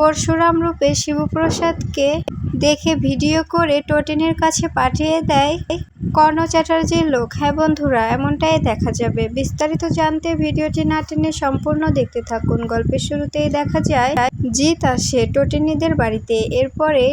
পরশুরাম রূপে শিবপ্রসাদকে দেখে ভিডিও করে টোটেনের কাছে পাঠিয়ে দেয়। কর্ণ চ্যাটার্জির লোক হ্যাঁ বন্ধুরা, এমনটাই দেখা যাবে। বিস্তারিত জানতে ভিডিওটি না টেনে সম্পূর্ণ দেখতে থাকুন। গল্পের শুরুতেই দেখা যায়, জিৎ আসে টোটেনিদের বাড়িতে। এরপরে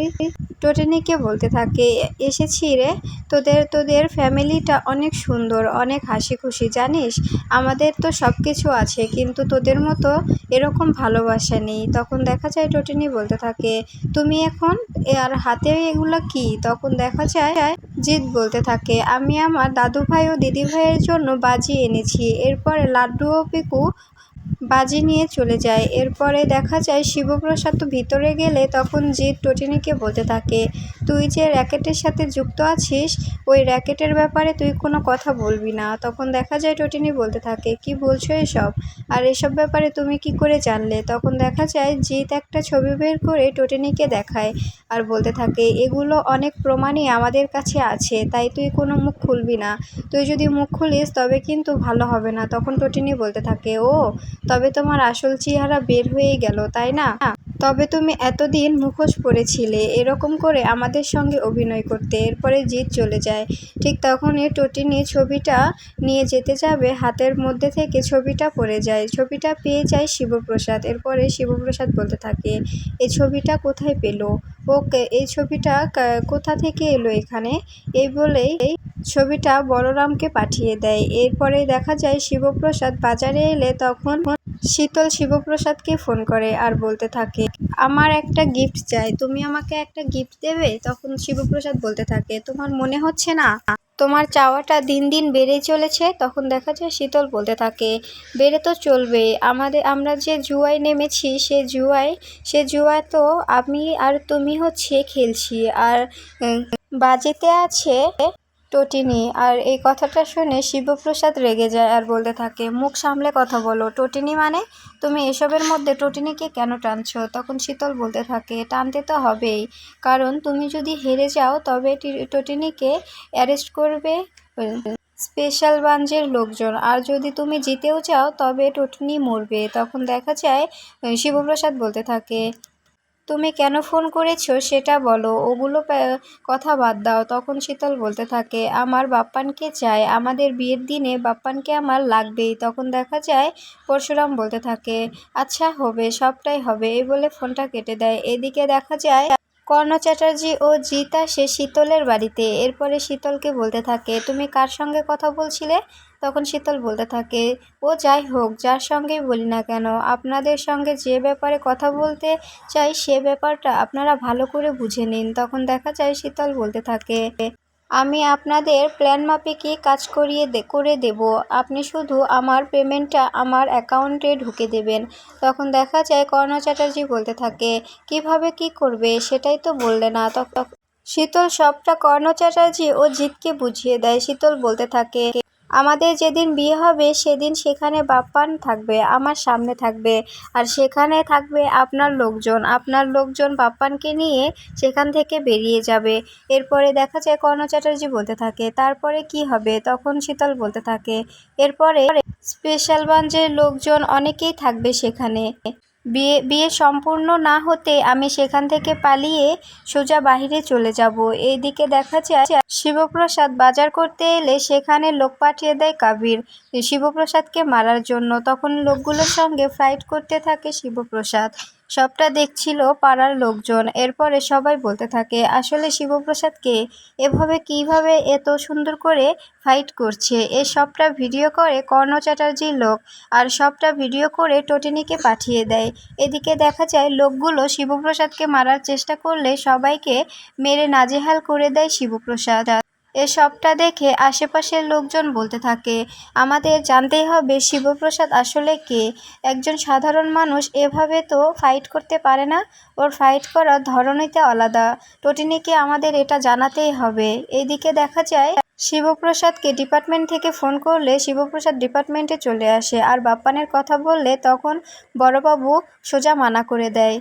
টোটেনিকে বলতে থাকে, এসেছি রে, তোদের তোদের ফ্যামিলিটা অনেক সুন্দর, অনেক হাসি খুশি জানিস? আমাদের তো সব কিছু আছে, কিন্তু তোদের মতো এরকম ভালোবাসা নেই। তখন দেখা যায়, টোটেনি বলতে থাকে, তুমি এখন আর হাতে এগুলো কি? তখন দেখা যায় জিৎ বলতে থাকে, আমি আমার দাদু ভাই ও দিদিভাইয়ের জন্য বাজি এনেছি। এরপরে লাড্ডু ও পিকু বাজি নিয়ে চলে যায়। এরপরে দেখা যায় শিবপ্রসাদ তো ভিতরে গেলে তখন জিৎ টটিনিকে বলতে থাকে, তুই যে র্যাকেটের সাথে যুক্ত আছিস, ওই র্যাকেটের ব্যাপারে তুই কোনো কথা বলবি না। তখন দেখা যায় টটিনি বলতে থাকে, কি বলছো এসব? আর এসব ব্যাপারে তুমি কি করে জানলে? তখন দেখা যায় জিৎ একটা ছবি বের করে টটিনিকে দেখায় আর বলতে থাকে, এগুলো অনেক প্রমাণই আমাদের কাছে আছে, তাই তুই কোনো মুখ খুলবি না। তুই যদি মুখ খুলিস তবে কিন্তু ভালো হবে না। তখন টটিনি বলতে থাকে, ও, তবে তোমার আসল চেহারা বের হয়ে গেল, তাই না? তবে তুমি এতদিন মুখোশ পরেছিলে, এরকম করে আমাদের সঙ্গে অভিনয় করতে, এরপরে জিৎ চলে যায়। ঠিক তখনই টটিনি ছবিটা নিয়ে যেতে যাবে, হাতের মধ্যে থেকে ছবিটা পড়ে যায়। ছবিটা পেয়ে যায় শিবপ্রসাদ, এরপরে শিবপ্রসাদ বলতে থাকে এই ছবিটা কোথায় পেল? ওকে, এই ছবিটা কোথা থেকে এলো এখানে? এই বলেই এই ছবিটা বলরামকে পাঠিয়ে দেয়। এরপরে দেখা যায় শিবপ্রসাদ বাজারে এলে তখন শীতল শিবপ্রসাদকে ফোন করে আর বলতে থাকে, আমার একটা গিফট চাই, তুমি আমাকে একটা গিফট দেবে? তখন শিবপ্রসাদ বলতে থাকে, তোমার মনে হচ্ছে না? তোমার চাওয়াটা দিন দিন বেড়েই চলেছে? তখন দেখা যায় শীতল বলতে থাকে, বেড়ে তো চলবে, আমাদের, আমরা যে জুয়ায় নেমেছি, সে জুয়ায় সে জুয়ায় তো আমি আর তুমি হচ্ছে খেলছি, আর বাজেতে আছে টটিনি আর এই কথাটা শুনে শিবপ্রসাদ রেগে যায় আর বলতে থাকে, মুখ সামলে কথা বলো। টটিনি মানে? তুমি এসবের মধ্যে টটিনিকে কেন টানছো? তখন শীতল বলতে থাকে, টানতে তো হবেই। কারণ তুমি যদি হেরে যাও, তবে টটিনিকে অ্যারেস্ট করবে স্পেশাল ব্রাঞ্চের লোকজন। আর যদি তুমি জিতেও যাও তবে টটিনি মরবে। তখন দেখা যায়, শিবপ্রসাদ বলতে থাকে তুমি কেন ফোন করেছ সেটা বলো। ওগুলো কথা বাদ দাও। তখন শীতল বলতে থাকে, আমার বাপ্পানকে চাই। আমাদের বিয়ের দিনে বাপ্পানকে আমার লাগবেই। তখন দেখা যায়, পরশুরাম বলতে থাকে আচ্ছা হবে, সবটাই হবে। এই বলে ফোনটা কেটে দেয়। এদিকে দেখা যায়, কর্ণ চ্যাটার্জি ও জিৎ আসে শীতলের বাড়িতে। এরপরে শীতলকে বলতে থাকে, তুমি কার সঙ্গে কথা বলছিলে? তখন শীতল বলতে থাকে, ও যাই হোক, যার সঙ্গেই বলি না কেন, আপনাদের সঙ্গে যে ব্যাপারে কথা বলতে চাই সে ব্যাপারটা আপনারা ভালো করে বুঝে নিন। তখন দেখা যায় শীতল বলতে থাকে, আমি আপনাদের প্ল্যান মাফিকই কাজ করিয়ে করে দেব। আপনি শুধু আমার পেমেন্টটা আমার অ্যাকাউন্টে ঢুকে দেবেন। তখন দেখা যায় কর্ণ চ্যাটার্জি বলতে থাকে, কীভাবে কি করবে সেটাই তো বললে না। তখন শীতল সবটা কর্ণ চ্যাটার্জি ও জিতকে বুঝিয়ে দেয়। শীতল বলতে থাকে আমাদের যেদিন বিয়ে হবে, সেদিন সেখানে বাপ্পান থাকবে, আমার সামনে থাকবে। আর সেখানে থাকবে আপনার লোকজন। আপনার লোকজন বাপ্পানকে নিয়ে সেখান থেকে বেরিয়ে যাবে। এরপরে দেখা যায় কর্ণ চ্যাটার্জি বলতে থাকে, তারপরে কি হবে? তখন শীতল বলতে থাকে, এরপরে স্পেশাল ব্রাঞ্চের লোকজন অনেকেই থাকবে সেখানে। বিয়ে বিয়ে সম্পূর্ণ না হতে আমি সেখান থেকে পালিয়ে সোজা বাহিরে চলে যাব। এইদিকে দেখা যায় শিবপ্রসাদ বাজার করতে এলে সেখানে লোক পাঠিয়ে দেয় কাবির। শিবপ্রসাদকে মারার জন্য। তখন লোকগুলোর সঙ্গে ফাইট করতে থাকে শিবপ্রসাদ। সবটা দেখছিল পাড়ার লোকজন। এরপরে সবাই বলতে থাকে, আসলে শিবপ্রসাদকে এভাবে কীভাবে এত সুন্দর করে ফাইট করছে? এ সবটা ভিডিও করে কর্ণ চ্যাটার্জির লোক আর সবটা ভিডিও করে টটিনিকে পাঠিয়ে দেয়। এদিকে দেখা যায়, লোকগুলো শিবপ্রসাদকে মারার চেষ্টা করলে সবাইকে মেরে নাজেহাল করে দেয় শিবপ্রসাদ। এসবটা দেখে আশেপাশের লোকজন বলতে থাকে, আমাদের জানতেই হবে শিবপ্রসাদ আসলে কে। একজন সাধারণ মানুষ এভাবে তো ফাইট করতে পারে না। ওর ফাইট করার ধরনই তো আলাদা। টটিনিকে আমাদের এটা জানাতেই হবে। এদিকে দেখা যায়, শিবপ্রসাদকে ডিপার্টমেন্ট থেকে ফোন করলে শিবপ্রসাদ ডিপার্টমেন্টে চলে আসে আর বাপ্পানের কথা বললে তখন বড়বাবু সোজা মানা করে দেয়।